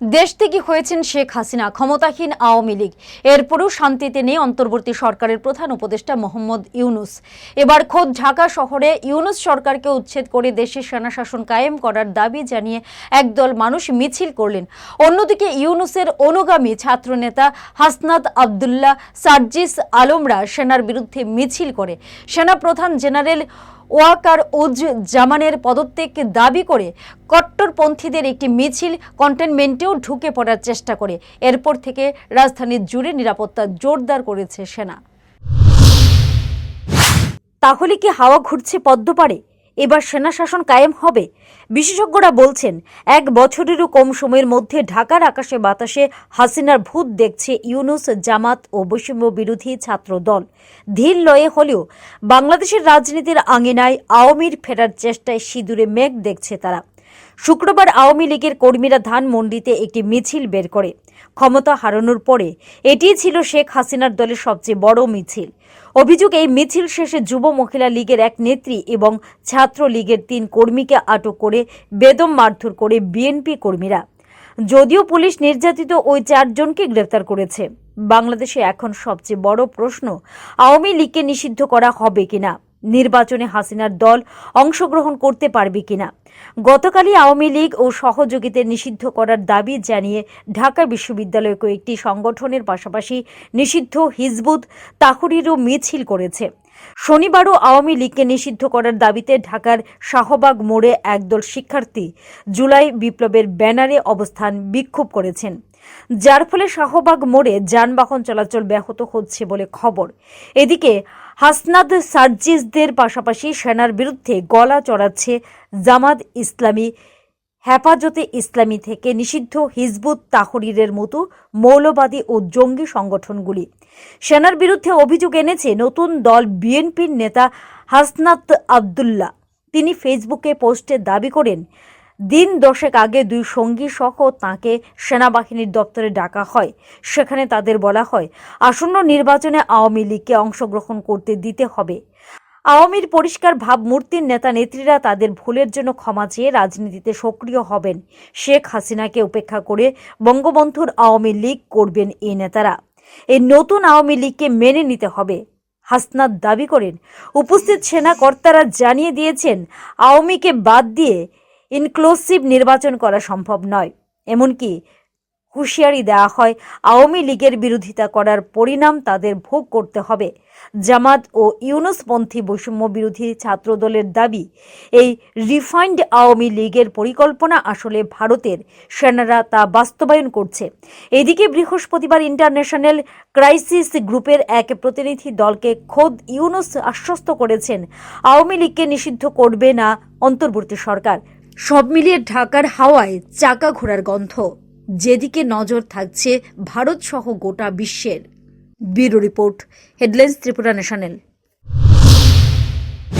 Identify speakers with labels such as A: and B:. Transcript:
A: দেশ থেকে হয়েছেন শেখ হাসিনা, ক্ষমতাহীন আওয়ামী লীগ। এরপরও শান্তিতে নেই অন্তর্বর্তী সরকারের প্রধান উপদেষ্টা মোহাম্মদ ইউনুস। এবার খোদ ঢাকা শহরে ইউনুস সরকারকে উচ্ছেদ করে দেশের সেনা শাসন কায়েম করার দাবি জানিয়ে একদল মানুষ মিছিল করলেন। অন্যদিকে ইউনুসের অনুগামী ছাত্রনেতা হাসনাত আবদুল্লাহ সার্জিস আলমরা সেনার বিরুদ্ধে মিছিল করে। সেনা প্রধান জেনারেল ওয়াকার উজ জামানের পদত্যাগ দাবি করে কট্টরপন্থীদের একটি মিছিল কন্টেনমেন্টেও ঢুকে পড়ার চেষ্টা করে। এরপর থেকে রাজধানীর জুড়ে নিরাপত্তা জোরদার করেছে সেনা। তাহলে কি হাওয়া ঘুরছে পদ্ম পারে এবার সেনা শাসন কায়েম হবে। বিশেষজ্ঞরা বলছেন, এক বছরেরও কম সময়ের মধ্যে ঢাকার আকাশে বাতাসে হাসিনার ভূত দেখছে ইউনুস, জামাত ও বৈষম্য বিরোধী ছাত্র দল ধীর লয়ে হলেও বাংলাদেশের রাজনীতির আঙিনায় আওয়ামীর ফেরার চেষ্টায় সিঁদুরে মেঘ দেখছে তারা। শুক্রবার আওয়ামী লীগের কর্মীরা ধানমন্ডিতে একটি মিছিল বের করে। ক্ষমতা হারানোর পরে এটিই ছিল শেখ হাসিনার দলের সবচেয়ে বড় মিছিল। অভিযোগ এই মিছিল শেষে যুব মহিলা লীগের এক নেত্রী এবং ছাত্র লীগের তিন কর্মীকে আটক করে বেদম মারধর করে বিএনপি কর্মীরা। যদিও পুলিশ নির্যাতিত ওই চারজনকে গ্রেফতার করেছে। বাংলাদেশে এখন সবচেয়ে বড় প্রশ্ন, আওয়ামী লীগকে নিষিদ্ধ করা হবে কিনা? নির্বাচনে হাসিনার দল অংশগ্রহণ করতে পারবে কিনা। গতকালই আওয়ামী লীগ ও সহযোগীদের নিষিদ্ধ করার দাবি জানিয়ে ঢাকা বিশ্ববিদ্যালয় কয়েকটি সংগঠনের পাশাপাশি নিষিদ্ধ হিজবুত তাহরিরও মিছিল করেছে। শনিবারও আওয়ামী লীগকে নিষিদ্ধ করার দাবিতে ঢাকার শাহবাগ মোড়ে একদল শিক্ষার্থী জুলাই বিপ্লবের ব্যানারে অবস্থান বিক্ষোভ করেছেন। যার ফলে শাহবাগ মোড়ে যানবাহন চলাচল ব্যাহত হচ্ছে বলে খবর। এদিকে হাসনাদ সার্জিসদের পাশাপাশি সেনার বিরুদ্ধে গলা চড়াচ্ছে জামাত ইসলামী। হেফাজতে ইসলামী থেকে নিষিদ্ধ হিজবুত তাহরিরের মতো মৌলবাদী ও জঙ্গি সংগঠনগুলি। সেনার বিরুদ্ধে অভিযোগ এনেছে নতুন দল বিএনপির নেতা হাসনাত আবদুল্লাহ। তিনি ফেসবুকে পোস্টে দাবি করেন দিন দশেক আগে দুই সঙ্গী সহ তাঁকে সেনাবাহিনীর দপ্তরে ডাকা হয়। সেখানে তাদের বলা হয়, আসন্ন নির্বাচনে আওয়ামী লীগকে অংশগ্রহণ করতে দিতে হবে। আওয়ামীর পরিষ্কার ভাবমূর্তির নেতা নেত্রীরা তাদের ভুলের জন্য ক্ষমা চেয়ে রাজনীতিতে সক্রিয় হবেন। শেখ হাসিনাকে উপেক্ষা করে বঙ্গবন্ধুর আওয়ামী লীগ করবেন এই নেতারা। এই নতুন আওয়ামী লীগকে মেনে নিতে হবে। হাসনাত দাবি করেন, উপস্থিত সেনা কর্তারা জানিয়ে দিয়েছেন, আওয়ামীকে বাদ দিয়ে ইনক্লুসিভ নির্বাচন করা সম্ভব নয়। এমনকি হুঁশিয়ারি দেওয়া হয়, আওয়ামী লীগের বিরোধিতা করার পরিণাম তাদের ভোগ করতে হবে। জামাত ও ইউনুসপন্থী বৈষম্য বিরোধী ছাত্রদলের দাবি, এই রিফাইন্ড আওয়ামী লীগের পরিকল্পনা আসলে ভারতের সেনারা তা বাস্তবায়ন করছে। এদিকে বৃহস্পতিবার ইন্টারন্যাশনাল ক্রাইসিস গ্রুপের এক প্রতিনিধি দলকে খোদ ইউনুস আশ্বস্ত করেছেন, আওয়ামী লীগকে নিষিদ্ধ করবে না অন্তর্বর্তী সরকার। সব মিলিয়ে ঢাকার হাওয়ায় চাকা ঘোরার গন্ধ। যেদিকে নজর থাকছে ভারত সহ গোটা বিশ্বের। Bureau report, headlines Tripura national.